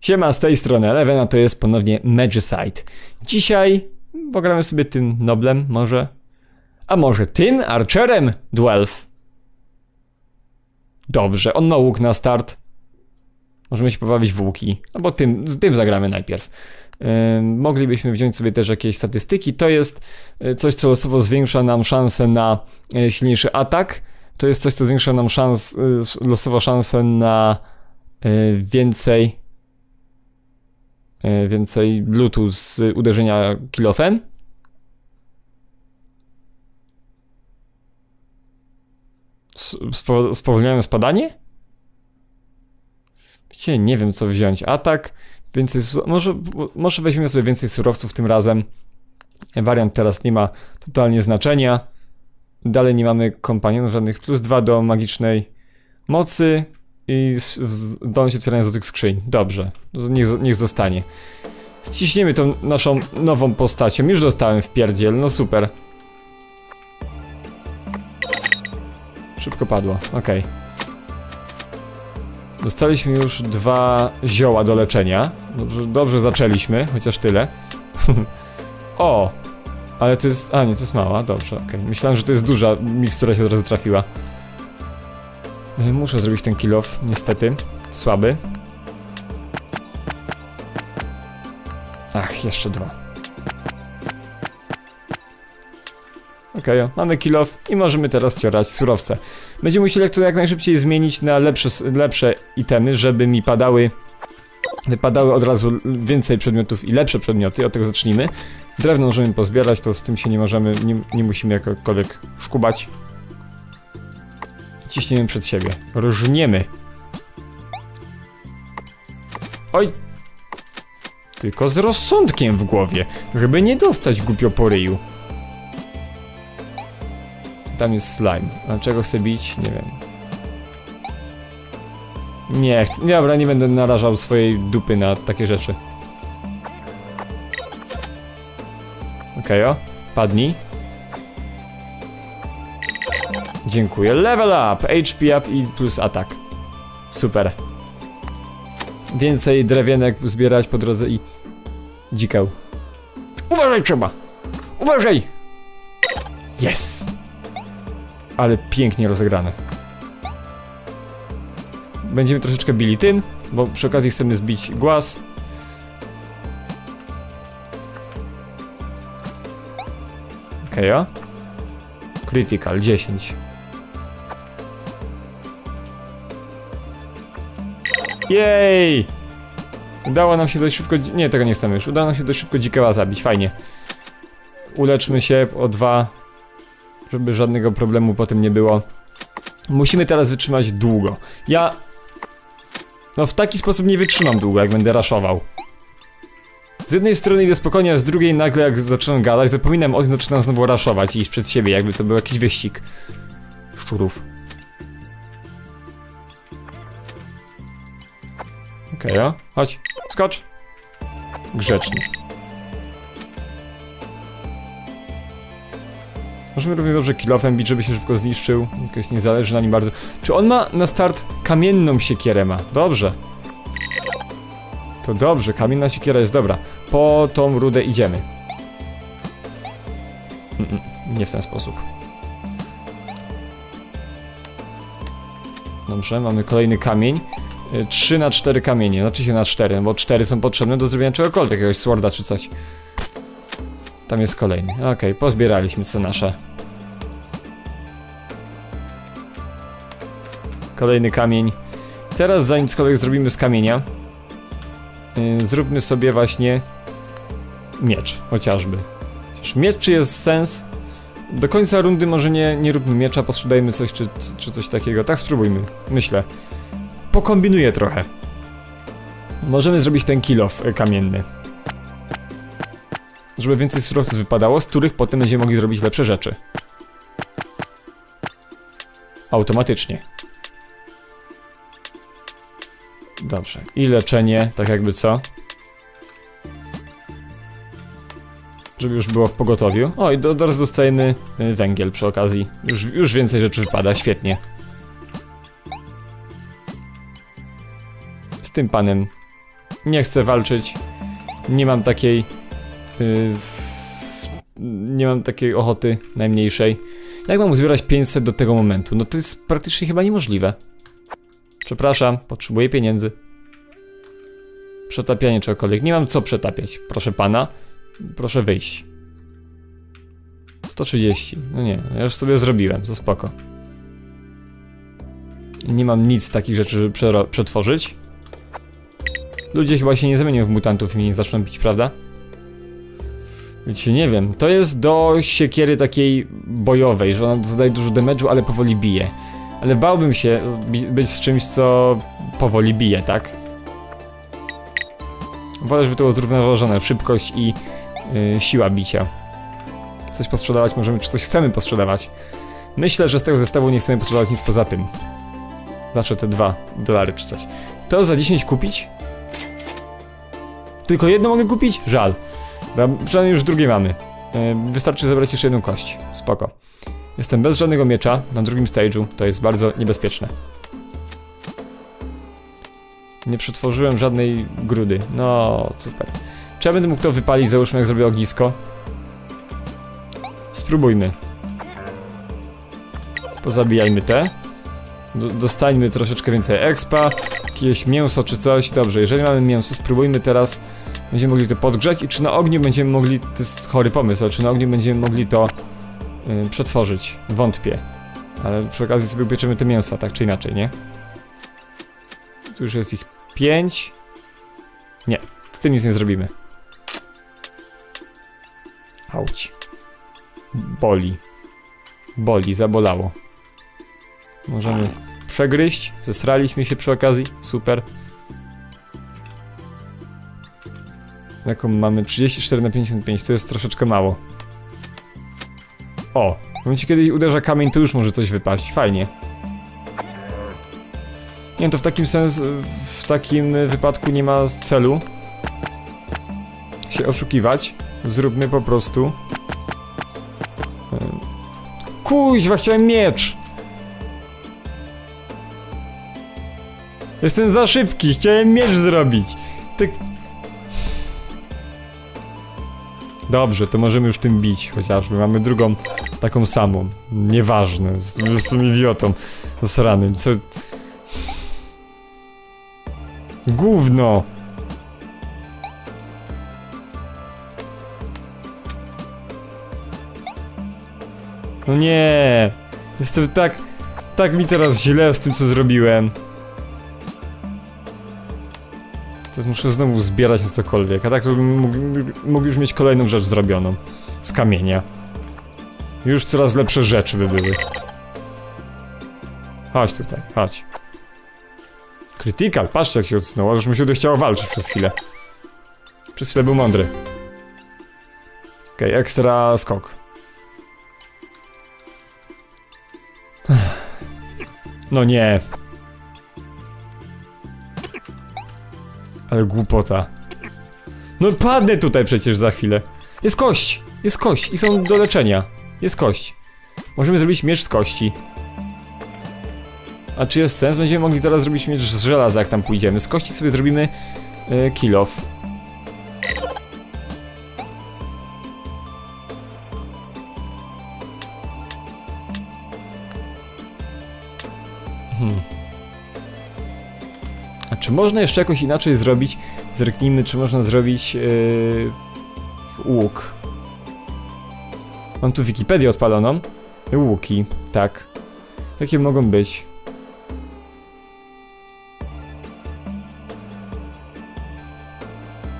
Siema, z tej strony Eleven, a to jest ponownie Magicite. Dzisiaj pogramy sobie tym Noblem, może? A może tym Archerem Dwelf? Dobrze, on ma łuk na start. Możemy się pobawić w łuki, albo tym, z tym zagramy najpierw. Ym, moglibyśmy wziąć sobie też jakieś statystyki. To jest y, coś, co losowo zwiększa nam szanse na y, silniejszy atak. To jest coś, co zwiększa nam szans, y, losowo szanse na więcej więcej lutu z uderzenia kilofem. Spowolniają spadanie? Wiecie, nie wiem co wziąć. Atak, więcej. Może, może weźmiemy sobie więcej surowców tym razem. Wariant teraz nie ma totalnie znaczenia. Dalej nie mamy kompanionów żadnych. Plus dwa do magicznej mocy i zdolność otwierania złotych skrzyń. Dobrze, niech, niech zostanie. Ściśniemy tą naszą nową postacią. Już dostałem w pierdziel, no super. Szybko padło, okej. Dostaliśmy już dwa zioła do leczenia. Dobrze, dobrze zaczęliśmy, chociaż tyle. o! Ale to jest... A nie, to jest mała, dobrze, okej. Myślałem, że to jest duża mikstura się od razu trafiła. Y, Muszę zrobić ten kill off, niestety. Słaby. Ach, jeszcze dwa. Okej, o, mamy kill off i możemy teraz ciorać surowce. Będziemy musieli to jak najszybciej zmienić na lepsze, lepsze itemy, żeby mi padały wypadały od razu więcej przedmiotów i lepsze przedmioty, od tego zacznijmy. Drewno możemy pozbierać, to z tym się nie możemy, nie, nie musimy jakkolwiek szkubać. Ciśniemy przed siebie. Różniemy. Oj! Tylko z rozsądkiem w głowie, żeby nie dostać głupio po ryju. Tam jest slime. A czego chcę bić? Nie wiem. Nie, chcę, dobra, nie będę narażał swojej dupy na takie rzeczy. Okej, o. Padnij. Dziękuję. Level up! HP up i plus atak. Super. Więcej drewienek zbierać po drodze i... Dzikał. Uważaj trzeba! Uważaj! Yes! Ale pięknie rozegrane. Będziemy troszeczkę bili tym, bo przy okazji chcemy zbić głaz. Okej, okay, Critical 10. Jej! Udało nam się dość szybko. Nie, tego nie chcemy już. Udało nam się dość szybko dzikała zabić. Fajnie. Uleczmy się o dwa, żeby żadnego problemu potem nie było. Musimy teraz wytrzymać długo. Ja. No, w taki sposób nie wytrzymam długo, jak będę raszował. Z jednej strony idę spokojnie, a z drugiej nagle, jak zaczynam gadać, zapominam o tym, zaczynam znowu raszować i iść przed siebie, jakby to był jakiś wyścig. Szczurów. Okej, okay. Chodź, skocz. Grzecznie. Możemy równie dobrze kilofem bić, żeby się szybko zniszczył. Jakoś nie zależy na nim bardzo. Czy on ma na start kamienną siekierę ma? Dobrze. To dobrze, kamienna siekiera jest dobra. Po tą rudę idziemy. Mm, mm, nie w ten sposób. Dobrze, mamy kolejny kamień. 3 na 4 kamienie, znaczy się na 4, no bo 4 są potrzebne do zrobienia czegokolwiek, jakiegoś sworda czy coś. Tam jest kolejny. Okej, pozbieraliśmy co nasze. Kolejny kamień. Teraz zanim cokolwiek zrobimy z kamienia, yy, zróbmy sobie właśnie miecz, chociażby. Chociaż miecz jest sens? Do końca rundy może nie, nie róbmy miecza, posprzedajmy coś czy, czy coś takiego. Tak spróbujmy, myślę. Pokombinuję trochę. Możemy zrobić ten kill off y, kamienny żeby więcej surowców wypadało, z których potem będziemy mogli zrobić lepsze rzeczy. Automatycznie. Dobrze. I leczenie, tak jakby co? Żeby już było w pogotowiu. O, i do, teraz dostajemy y, węgiel przy okazji. Już, już więcej rzeczy wypada, świetnie. Z tym panem Nie chcę walczyć. Nie mam takiej. Yy, nie mam takiej ochoty najmniejszej. Jak mam uzbierać 500 do tego momentu? No to jest praktycznie chyba niemożliwe. Przepraszam, potrzebuję pieniędzy. Przetapianie czegokolwiek. Nie mam co przetapiać. Proszę pana. Proszę wyjść. 130. No nie, ja już sobie zrobiłem, to spoko. Nie mam nic takich rzeczy, żeby przetworzyć. Ludzie chyba się nie zamienią w mutantów i nie zaczną bić, prawda? Wiecie, nie wiem. To jest do siekiery takiej bojowej, że ona zadaje dużo damage'u, ale powoli bije. Ale bałbym się być z czymś, co powoli bije, tak? Wolę, żeby to było zrównoważone. Szybkość i yy, siła bicia. Coś posprzedawać możemy, czy coś chcemy posprzedawać. Myślę, że z tego zestawu nie chcemy posprzedawać nic poza tym. Zawsze te dwa dolary czy coś. To za 10 kupić? Tylko jedno mogę kupić? Żal. Bo przynajmniej już drugie mamy. Yy, wystarczy zebrać jeszcze jedną kość. Spoko. Jestem bez żadnego miecza na drugim stage'u. To jest bardzo niebezpieczne. Nie przetworzyłem żadnej grudy. No, super. Czy ja będę mógł to wypalić, załóżmy jak zrobię ognisko? Spróbujmy. Pozabijajmy te. D dostańmy troszeczkę więcej expa, jakieś mięso czy coś. Dobrze, jeżeli mamy mięso, spróbujmy teraz. Będziemy mogli to podgrzać i czy na ogniu będziemy mogli, to jest chory pomysł, ale czy na ogniu będziemy mogli to yy, przetworzyć? Wątpię. Ale przy okazji sobie upieczymy te mięsa, tak czy inaczej, nie? Tu już jest ich pięć. Nie, z tym nic nie zrobimy. Auć. Boli. Boli, zabolało. Możemy przegryźć. Zestraliśmy się przy okazji. Super. Jaką mamy? 34 na 55, to jest troszeczkę mało. O! W momencie kiedy uderza kamień, to już może coś wypaść. Fajnie. Nie to w takim sens, w takim wypadku nie ma celu się oszukiwać. Zróbmy po prostu. Kuźwa, chciałem miecz! Jestem za szybki, chciałem miecz zrobić. Tak. Dobrze, to możemy już tym bić, chociażby. Mamy drugą taką samą. Nieważne, jestem, jestem idiotą zasranym. Co... Gówno! No nie! Jestem tak... Tak mi teraz źle z tym, co zrobiłem. Teraz muszę znowu zbierać na cokolwiek, a tak to mógł, mógł już mieć kolejną rzecz zrobioną. Z kamienia. Już coraz lepsze rzeczy by były. Chodź tutaj, chodź. Critical, patrzcie jak się odsunął, już mu się chciało walczyć przez chwilę. Przez chwilę był mądry. Okej, ekstra skok. No nie. Ale głupota. No padnę tutaj przecież za chwilę. Jest kość! Jest kość i są do leczenia. Jest kość. Możemy zrobić miecz z kości. A czy jest sens? Będziemy mogli teraz zrobić miecz z żelaza, jak tam pójdziemy. Z kości sobie zrobimy e, kill off. Można jeszcze jakoś inaczej zrobić? Zerknijmy, czy można zrobić yy, łuk. Mam tu Wikipedię odpaloną. Łuki, tak. Jakie mogą być?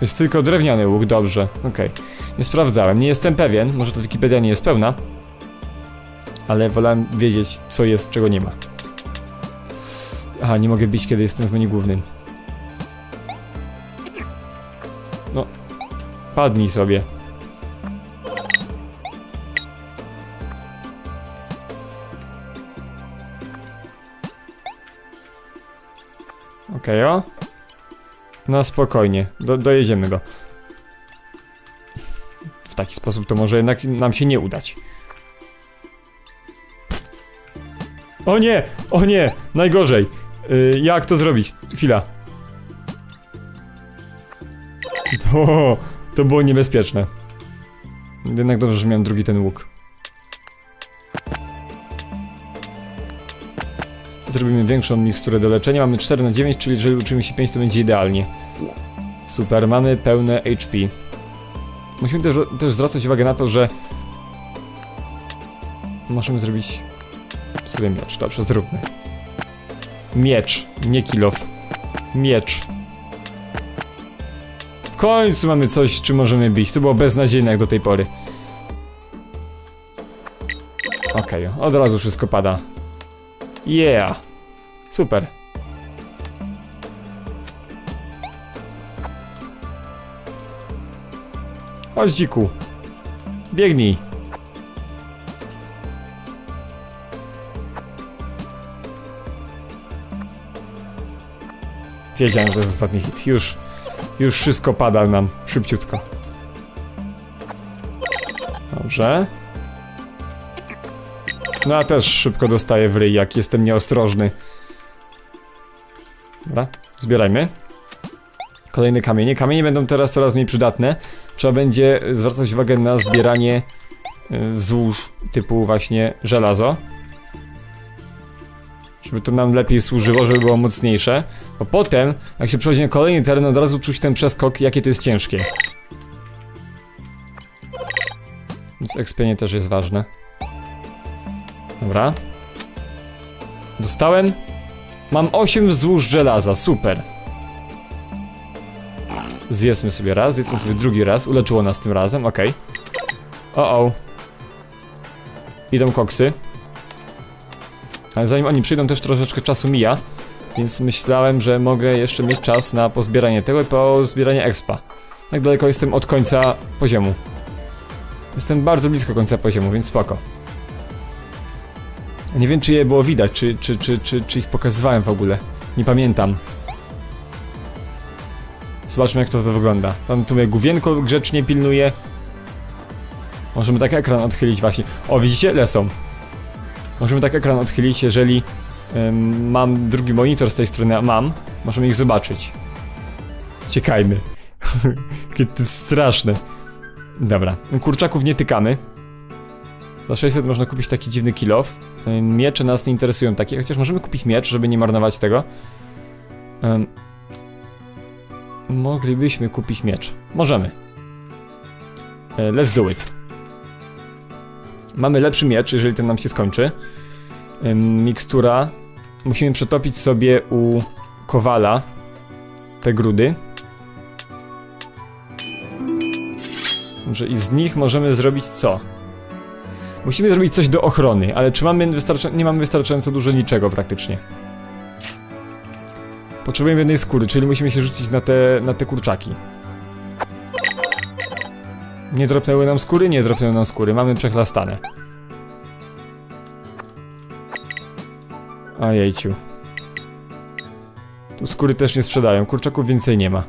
Jest tylko drewniany łuk, dobrze, okej. Nie sprawdzałem, nie jestem pewien, może ta Wikipedia nie jest pełna. Ale wolałem wiedzieć, co jest, czego nie ma. Aha, nie mogę bić, kiedy jestem w menu głównym. Padnij sobie. Okej, o. No spokojnie, Do, dojedziemy go. W taki sposób to może jednak nam się nie udać. O nie! O nie! Najgorzej! Y, jak to zrobić? Chwila. O, to było niebezpieczne. Jednak dobrze, że miałem drugi ten łuk. Zrobimy większą miksturę do leczenia. Mamy 4 na 9, czyli jeżeli uczymy się 5, to będzie idealnie. Super, mamy pełne HP. Musimy też, też zwracać uwagę na to, że możemy zrobić sobie miecz. Dobrze, zróbmy. Miecz, nie kilof. Miecz. Końcu mamy coś, czym możemy bić. To było beznadziejne jak do tej pory. Okej, od razu wszystko pada. Yeah! Super. Chodź dziku. Biegnij. Wiedziałem, że jest ostatni hit. Już, już wszystko pada nam szybciutko. Dobrze. No ja też szybko dostaję w ryj, jak jestem nieostrożny. Dobra, zbierajmy. Kolejne kamienie. Kamienie będą teraz coraz mniej przydatne. Trzeba będzie zwracać uwagę na zbieranie y, złóż typu właśnie żelazo. Żeby to nam lepiej służyło, żeby było mocniejsze. Bo potem, jak się przechodzi na kolejny teren, od razu czuć ten przeskok, jakie to jest ciężkie. Więc ekspienie też jest ważne. Dobra. Dostałem. Mam 8 złóż żelaza, super. Zjedzmy sobie raz, zjedzmy sobie drugi raz, uleczyło nas tym razem, okej. O, o. Idą koksy. Ale zanim oni przyjdą, też troszeczkę czasu mija. Więc myślałem, że mogę jeszcze mieć czas na pozbieranie tego i po zbieranie expa. Tak daleko jestem od końca poziomu. Jestem bardzo blisko końca poziomu, więc spoko. Nie wiem, czy je było widać, czy, czy, czy, czy, czy ich pokazywałem w ogóle. Nie pamiętam. Zobaczmy, jak to, to wygląda. Tam tu mnie główienko grzecznie pilnuje. Możemy tak ekran odchylić właśnie. O, widzicie? Lecą. Możemy tak ekran odchylić, jeżeli mam drugi monitor z tej strony, a mam. Możemy ich zobaczyć. Ciekajmy. Jakie to jest straszne. Dobra, kurczaków nie tykamy. Za 600 można kupić taki dziwny. Ym, Miecze nas nie interesują takie, chociaż możemy kupić miecz, żeby nie marnować tego. Moglibyśmy kupić miecz. Możemy. E, Let's do it. Mamy lepszy miecz, jeżeli ten nam się skończy. Mikstura. Musimy przetopić sobie u Kowala te grudy. Dobrze, i z nich możemy zrobić co? Musimy zrobić coś do ochrony, ale czy mamy wystarcza... nie mamy wystarczająco dużo niczego praktycznie. Potrzebujemy jednej skóry, czyli musimy się rzucić na te, na te kurczaki. Nie dropnęły nam skóry? Nie dropnęły nam skóry, mamy przechlastane. Ojejciu. Tu skóry też nie sprzedają, kurczaków więcej nie ma.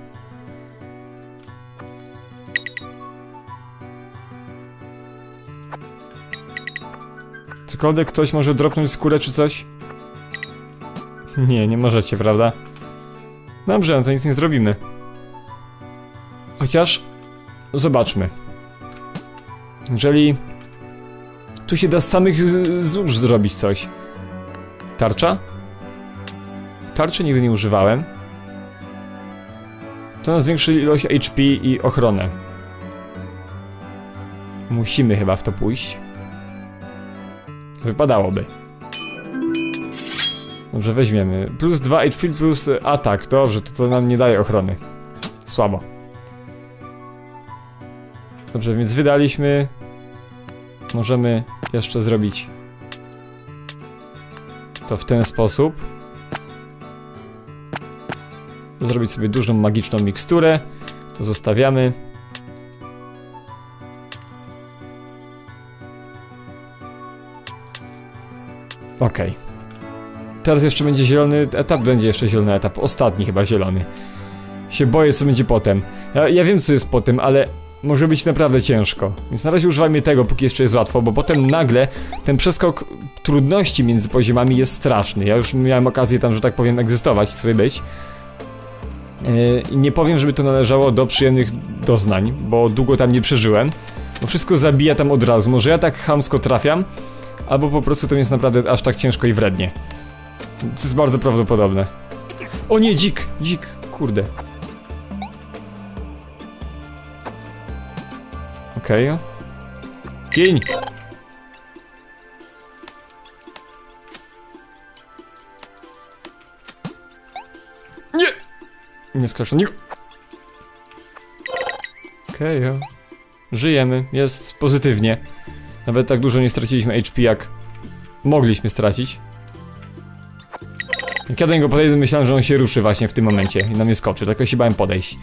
Cokolwiek ktoś może dropnąć skórę czy coś? Nie, nie możecie, prawda? Dobrze, no to nic nie zrobimy. Chociaż... Zobaczmy. Jeżeli... Tu się da z samych złóż zrobić coś. Tarcza? Tarczy nigdy nie używałem. To nas zwiększy ilość HP i ochronę. Musimy chyba w to pójść. Wypadałoby. Dobrze, weźmiemy. Plus 2 HP plus atak. Dobrze, to to nam nie daje ochrony. Słabo. Dobrze, więc wydaliśmy. Możemy jeszcze zrobić to w ten sposób. Zrobić sobie dużą magiczną miksturę. To zostawiamy. Okej. Teraz jeszcze będzie zielony etap, będzie jeszcze zielony etap, ostatni chyba zielony. Się boję, co będzie potem. Ja, ja wiem, co jest potem, ale może być naprawdę ciężko. Więc na razie używajmy tego, póki jeszcze jest łatwo, bo potem nagle ten przeskok trudności między poziomami jest straszny. Ja już miałem okazję tam, że tak powiem, egzystować i sobie być. Yy, I nie powiem, żeby to należało do przyjemnych doznań, bo długo tam nie przeżyłem. Bo wszystko zabija tam od razu. Może ja tak chamsko trafiam, albo po prostu to jest naprawdę aż tak ciężko i wrednie. To jest bardzo prawdopodobne. O nie, dzik! Dzik! Kurde. Okej. Okay. Kień! Nie! Nie skaczę, nie... Okej, okay, Żyjemy, jest pozytywnie. Nawet tak dużo nie straciliśmy HP, jak mogliśmy stracić. Jak ja do niego podejdę, myślałem, że on się ruszy właśnie w tym momencie i na mnie skoczy, tylko się bałem podejść.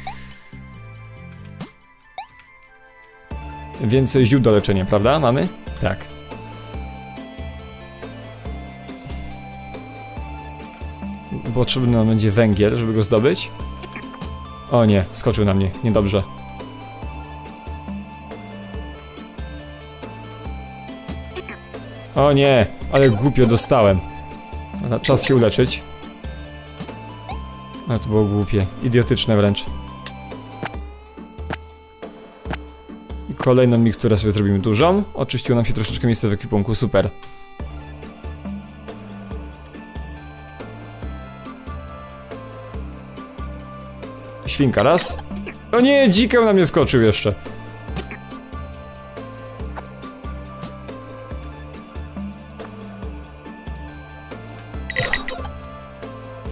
Więc ziół do leczenia, prawda? Mamy? Tak. Potrzebny nam będzie węgiel, żeby go zdobyć. O nie, skoczył na mnie, niedobrze. O nie, ale głupio dostałem. Czas się uleczyć. Ale to było głupie, idiotyczne wręcz. Kolejną miksturę sobie zrobimy dużą. Oczyściło nam się troszeczkę miejsce w ekwipunku, super. Świnka raz. O nie, dzikeł na mnie skoczył jeszcze.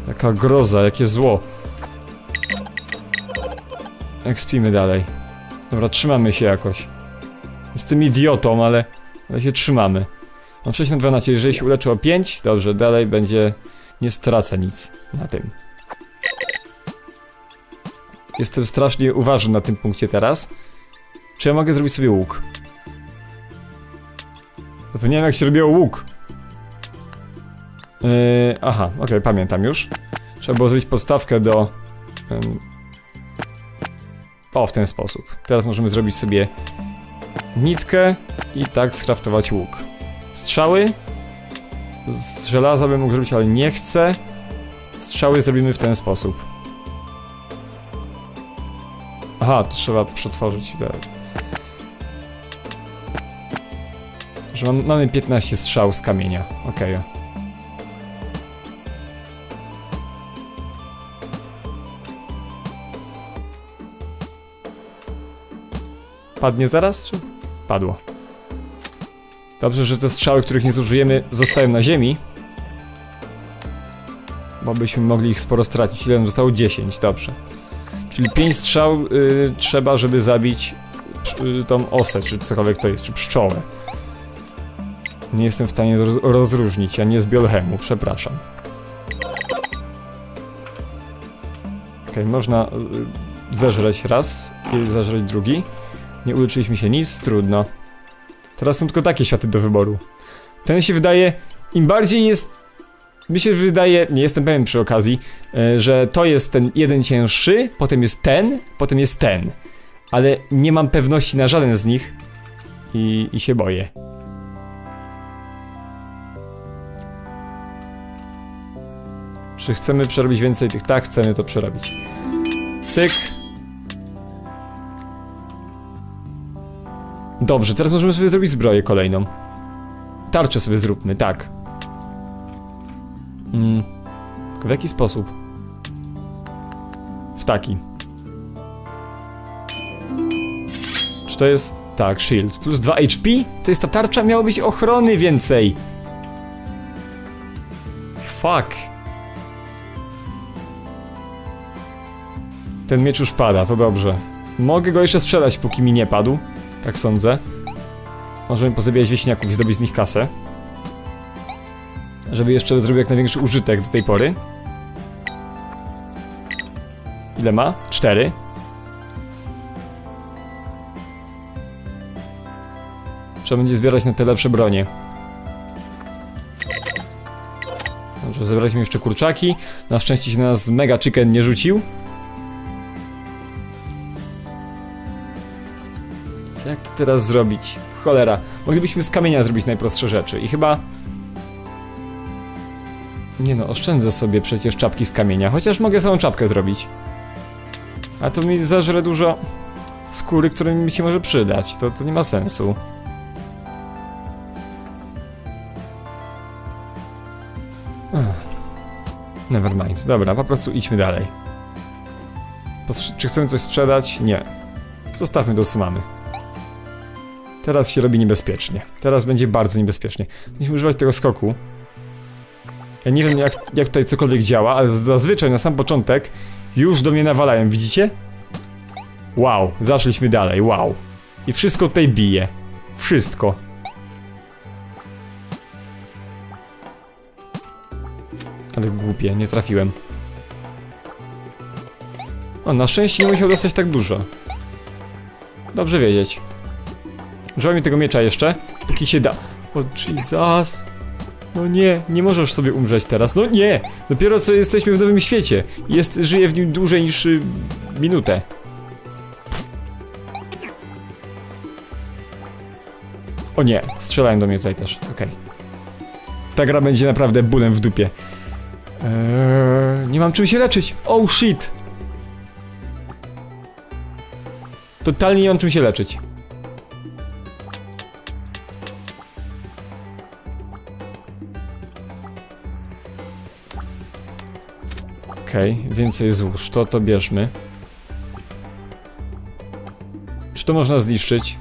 Jaka groza, jakie zło. Ekspimy dalej. Dobra, trzymamy się jakoś. Jestem idiotą, ale, ale się trzymamy. Mam 6 na 12, jeżeli się uleczy o 5, dobrze, dalej będzie... Nie stracę nic na tym. Jestem strasznie uważny na tym punkcie teraz. Czy ja mogę zrobić sobie łuk? Zapomniałem jak się robiło łuk. Yy, aha, okej, pamiętam już. Trzeba było zrobić podstawkę do... o, w ten sposób. Teraz możemy zrobić sobie nitkę i tak skraftować łuk. Strzały. Z żelaza bym mógł zrobić, ale nie chcę. Strzały zrobimy w ten sposób. Aha, to trzeba przetworzyć te... Że mam, mamy 15 strzał z kamienia. Okej. Padnie zaraz, czy? Padło. Dobrze, że te strzały, których nie zużyjemy, zostają na ziemi. Bo byśmy mogli ich sporo stracić. Ile nam zostało? 10, dobrze. Czyli 5 strzał y, trzeba, żeby zabić y, tą osę, czy cokolwiek to jest, czy pszczołę. Nie jestem w stanie roz rozróżnić, ja nie z biochemu, przepraszam. Okej, można y, zeżreć raz i zeżreć drugi. Nie uleczyliśmy się nic, trudno. Teraz są tylko takie światy do wyboru. Ten się wydaje, im bardziej jest... Mi się wydaje, nie jestem pewien przy okazji, e, że to jest ten jeden cięższy, potem jest ten, potem jest ten. Ale nie mam pewności na żaden z nich i, i się boję. Czy chcemy przerobić więcej tych? Tak, chcemy to przerobić. Cyk. Dobrze, teraz możemy sobie zrobić zbroję kolejną. Tarczę sobie zróbmy, tak. Mm. W jaki sposób? W taki. Czy to jest... Tak, shield. Plus 2 HP? To jest ta tarcza? Miało być ochrony więcej. Fuck. Ten miecz już pada, to dobrze. Mogę go jeszcze sprzedać, póki mi nie padł. Tak sądzę. Możemy pozabijać wieśniaków i zdobyć z nich kasę. Żeby jeszcze zrobił jak największy użytek do tej pory. Ile ma? Cztery. Trzeba będzie zbierać na te lepsze bronie. Dobrze, zebraliśmy jeszcze kurczaki. Na szczęście się na nas mega chicken nie rzucił. Jak to teraz zrobić? Cholera. Moglibyśmy z kamienia zrobić najprostsze rzeczy i chyba... Nie no, oszczędzę sobie przecież czapki z kamienia, chociaż mogę samą czapkę zrobić. A to mi zażre dużo skóry, które mi się może przydać. To, to nie ma sensu. Nevermind. Dobra, po prostu idźmy dalej. Czy chcemy coś sprzedać? Nie. Zostawmy to, co mamy. Teraz się robi niebezpiecznie. Teraz będzie bardzo niebezpiecznie. Musimy używać tego skoku. Ja nie wiem, jak, jak tutaj cokolwiek działa, ale zazwyczaj na sam początek już do mnie nawalają, widzicie? Wow, zaszliśmy dalej, wow. I wszystko tutaj bije. Wszystko. Ale głupie, nie trafiłem. O, na szczęście nie musiał dostać tak dużo. Dobrze wiedzieć. Używaj mi tego miecza jeszcze, póki się da. O Jesus. No nie, nie możesz sobie umrzeć teraz. No nie! Dopiero co jesteśmy w nowym świecie. Jest, żyję w nim dłużej niż y, minutę. O nie, strzelają do mnie tutaj też. Okej. Ta gra będzie naprawdę bólem w dupie. Eee, nie mam czym się leczyć. Oh shit! Totalnie nie mam czym się leczyć. Okej, więcej złóż. To to bierzmy. Czy to można zniszczyć?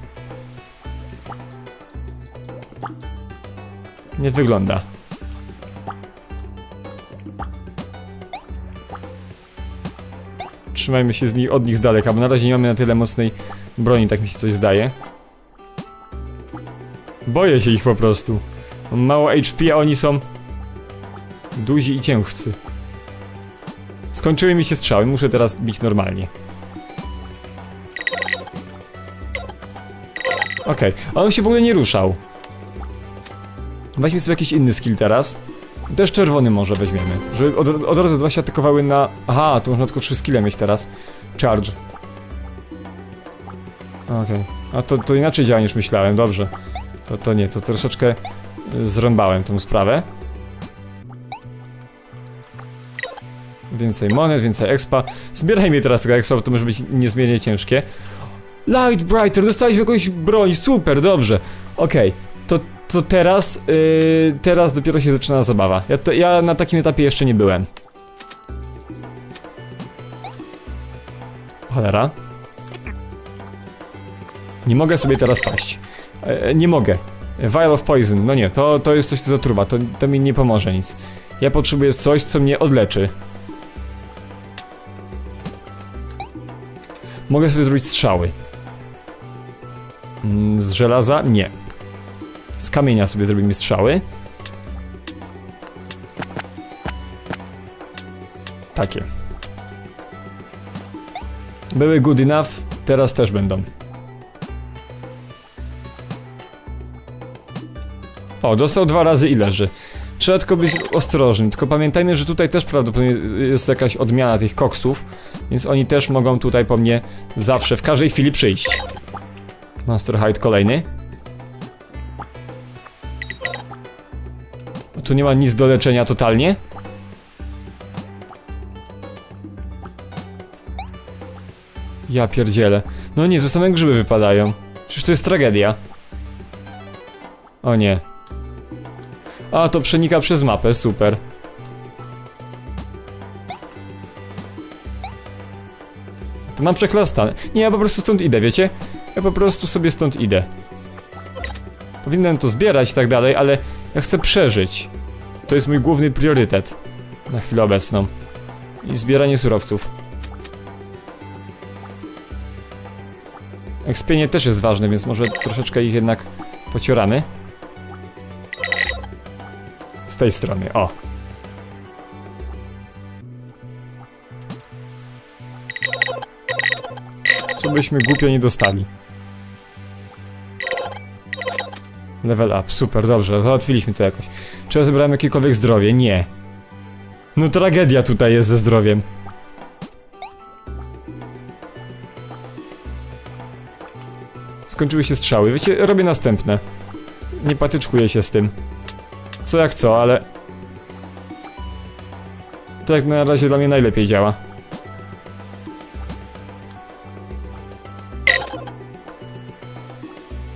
Nie wygląda. Trzymajmy się nich, od nich z daleka, bo na razie nie mamy na tyle mocnej broni, tak mi się coś zdaje. Boję się ich po prostu. Mało HP, a oni są duzi i ciężcy. Skończyły mi się strzały, muszę teraz bić normalnie. Okej, a on się w ogóle nie ruszał. Weźmy sobie jakiś inny skill teraz. Też czerwony może weźmiemy. Żeby od, od razu dwa się atakowały na... Aha, tu można tylko trzy skille mieć teraz. Charge. Okej. A to, to inaczej działa niż myślałem, dobrze. To, to nie, to troszeczkę y, zrąbałem tą sprawę. Więcej monet, więcej expa. Zbierajmy teraz tego expa, bo to może być niezmiernie ciężkie. Light Brighter, dostaliśmy jakąś broń, super, dobrze. Okej, to, to teraz, yy, teraz dopiero się zaczyna zabawa. Ja, to, ja na takim etapie jeszcze nie byłem. Cholera. Nie mogę sobie teraz paść. E, nie mogę. Vial of Poison, no nie, to, to jest coś co zatruwa, to, to mi nie pomoże nic. Ja potrzebuję coś, co mnie odleczy. Mogę sobie zrobić strzały. Mm, Z żelaza? Nie. Z kamienia sobie zrobimy strzały. Takie. Były good enough, teraz też będą. O, dostał dwa razy i leży. Trzeba tylko być ostrożnym, tylko pamiętajmy, że tutaj też prawdopodobnie jest jakaś odmiana tych koksów, więc oni też mogą tutaj po mnie zawsze, w każdej chwili przyjść. Monster Hide kolejny. Tu nie ma nic do leczenia totalnie. Ja pierdzielę. No nie, to same grzyby wypadają. Przecież to jest tragedia. O nie. A, to przenika przez mapę, super. To mam przechlastane. Nie, ja po prostu stąd idę, wiecie? Ja po prostu sobie stąd idę. Powinienem to zbierać i tak dalej, ale ja chcę przeżyć. To jest mój główny priorytet. Na chwilę obecną. I zbieranie surowców. Ekspienie też jest ważne, więc może troszeczkę ich jednak pocioramy. Z tej strony, o. Co byśmy głupio nie dostali. Level up, super, dobrze, załatwiliśmy to jakoś. Czy ja zebrałem jakiekolwiek zdrowie? Nie. No tragedia tutaj jest ze zdrowiem. Skończyły się strzały, wiecie, robię następne. Nie patyczkuję się z tym. Co jak co, ale... To jak na razie dla mnie najlepiej działa.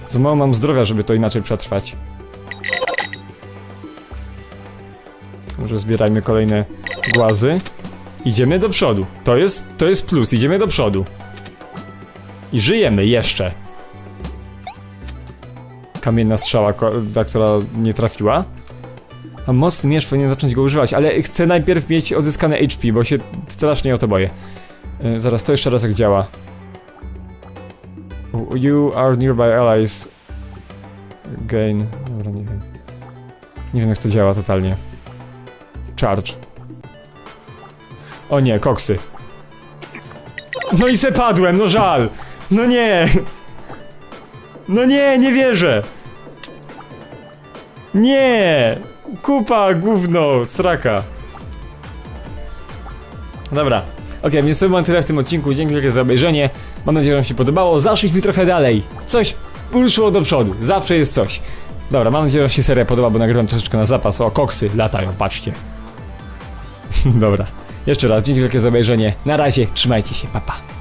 Za mało mam zdrowia, żeby to inaczej przetrwać. Może zbierajmy kolejne głazy. Idziemy do przodu. To jest, to jest plus, idziemy do przodu. I żyjemy jeszcze. Kamienna strzała, ta, która nie trafiła. A mocny miecz powinien zacząć go używać, ale chcę najpierw mieć odzyskane HP, bo się strasznie o to boję. E, zaraz, to jeszcze raz jak działa. You are nearby allies. Gain. Dobra, nie wiem. Nie wiem jak to działa totalnie. Charge. O nie, koksy. No i se padłem, no żal. No nie. No nie, nie wierzę. Nie. Kupa, gówno, sraka. Dobra. Okej, więc to było tyle w tym odcinku. Dzięki wielkie za obejrzenie. Mam nadzieję, że wam się podobało. Zaszliśmy trochę dalej. Coś ruszyło do przodu. Zawsze jest coś. Dobra, mam nadzieję, że wam się seria podoba, bo nagrywam troszeczkę na zapas. O, koksy latają, patrzcie. Dobra. Jeszcze raz, dzięki wielkie za obejrzenie. Na razie, trzymajcie się, papa. Pa.